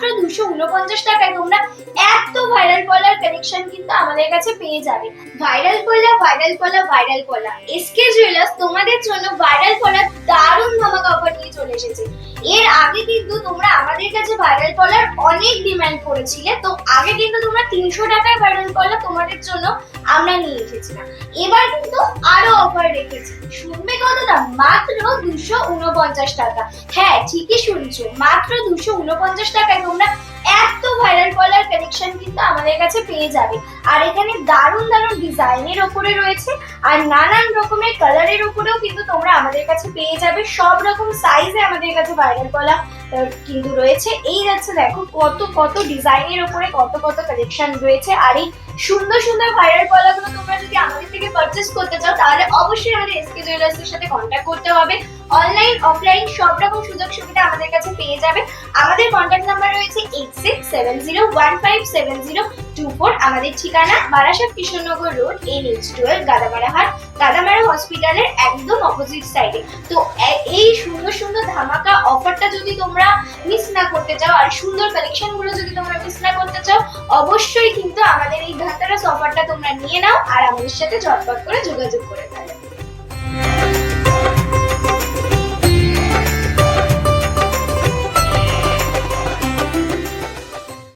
মাত্র দুশো উনপঞ্চাশ টাকায় তোমরা এত ভাইরাল কলার কালেকশন কিন্তু আমাদের কাছে পেয়ে যাবে। ভাইরাল কলা ভাইরাল কলা ভাইরাল কলা এসকে জুয়েলার্স তোমাদের জন্য ভাইরাল কলার দারুণ ধামাকা অফার নিয়ে চলে এসেছে। এর আগে কিন্তু তোমরা আমাদের কাছে ভাইরাল কলার অনেক ডিমান্ড করেছিলে, তো আগে কিন্তু তোমরা তিনশো টাকায় ভাইরাল কলা তোমাদের জন্য আমরা নিয়ে এসেছিলাম। এবার কিন্তু আরও অফার রেখেছি শুনবে কতটা? মাত্র দুশো উনপঞ্চাশ টাকা। হ্যাঁ ঠিকই শুনছো। মাত্র দুশো উনপঞ্চাশ টাকায় তোমরা কিন্তু আমাদের কাছে পেয়ে যাবে। আর এখানে দারুণ দারুণ ডিজাইনের ওপরে রয়েছে, আর নানান রকমের কালারের উপরেও কিন্তু তোমরা আমাদের কাছে পেয়ে যাবে। সব রকম সাইজে আমাদের কাছে ভাইরাল কলা কিন্তু রয়েছে। এই যাচ্ছে দেখো কত কত ডিজাইনের ওপরে কত কত কালেকশন রয়েছে। আর এই সুন্দর সুন্দর ভাইরাল কলাগুলো তোমরা যদি আমাদের থেকে পারচেস করতে চাও, তাহলে অবশ্যই আমাদের এসকে জুয়েলার্সের সাথে কন্ট্যাক্ট করতে হবে। অনলাইন অফলাইন সব রকম সুযোগ সুবিধা আমাদের কাছে পেয়ে যাবে। আমাদের কন্ট্যাক্ট নাম্বার রয়েছে eight seven zero one five seven zero two আমাদের ঠিকানা Barasat Krishnanagar road N H twelve Gadamara হাট গাদামারা হসপিটালের একদম অপোজিট সাইডে তো এই সুন্দর সুন্দর ধামাকা অফারটা যদি তোমরা মিস না করতে চাও, আর সুন্দর কালেকশনগুলো যদি তোমরা মিস না করতে চাও, অবশ্যই কিন্তু আমাদের এই ধাতারাস অফারটা তোমরা নিয়ে নাও, আর আমাদের সাথে ঝটপট করে যোগাযোগ করে নাও